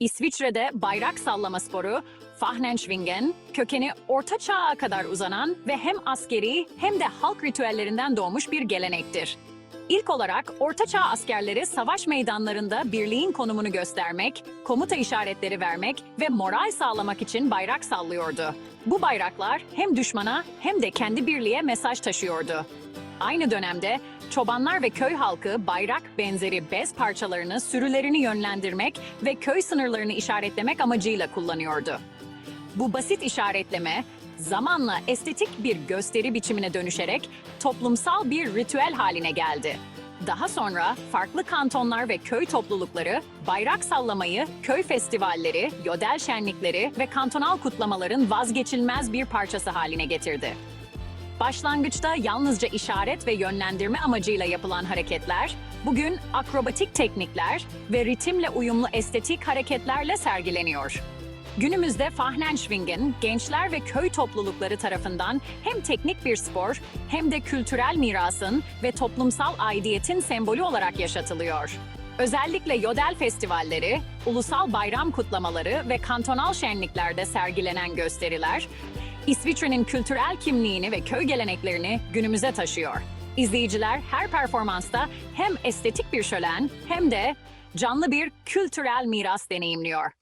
İsviçre'de bayrak sallama sporu, Fahnenschwingen, kökeni Orta Çağ'a kadar uzanan ve hem askeri hem de halk ritüellerinden doğmuş bir gelenektir. İlk olarak Orta Çağ askerleri savaş meydanlarında birliğin konumunu göstermek, komuta işaretleri vermek ve moral sağlamak için bayrak sallıyordu. Bu bayraklar hem düşmana hem de kendi birliğe mesaj taşıyordu. Aynı dönemde çobanlar ve köy halkı bayrak benzeri bez parçalarını sürülerini yönlendirmek ve köy sınırlarını işaretlemek amacıyla kullanıyordu. Bu basit işaretleme zamanla estetik bir gösteri biçimine dönüşerek toplumsal bir ritüel haline geldi. Daha sonra farklı kantonlar ve köy toplulukları bayrak sallamayı köy festivalleri, yodel şenlikleri ve kantonal kutlamaların vazgeçilmez bir parçası haline getirdi. Başlangıçta yalnızca işaret ve yönlendirme amacıyla yapılan hareketler, bugün akrobatik teknikler ve ritimle uyumlu estetik hareketlerle sergileniyor. Günümüzde Fahnenschwingen, gençler ve köy toplulukları tarafından hem teknik bir spor hem de kültürel mirasın ve toplumsal aidiyetin sembolü olarak yaşatılıyor. Özellikle yodel festivalleri, ulusal bayram kutlamaları ve kantonal şenliklerde sergilenen gösteriler, İsviçre'nin kültürel kimliğini ve köy geleneklerini günümüze taşıyor. İzleyiciler her performansta hem estetik bir şölen hem de canlı bir kültürel miras deneyimliyor.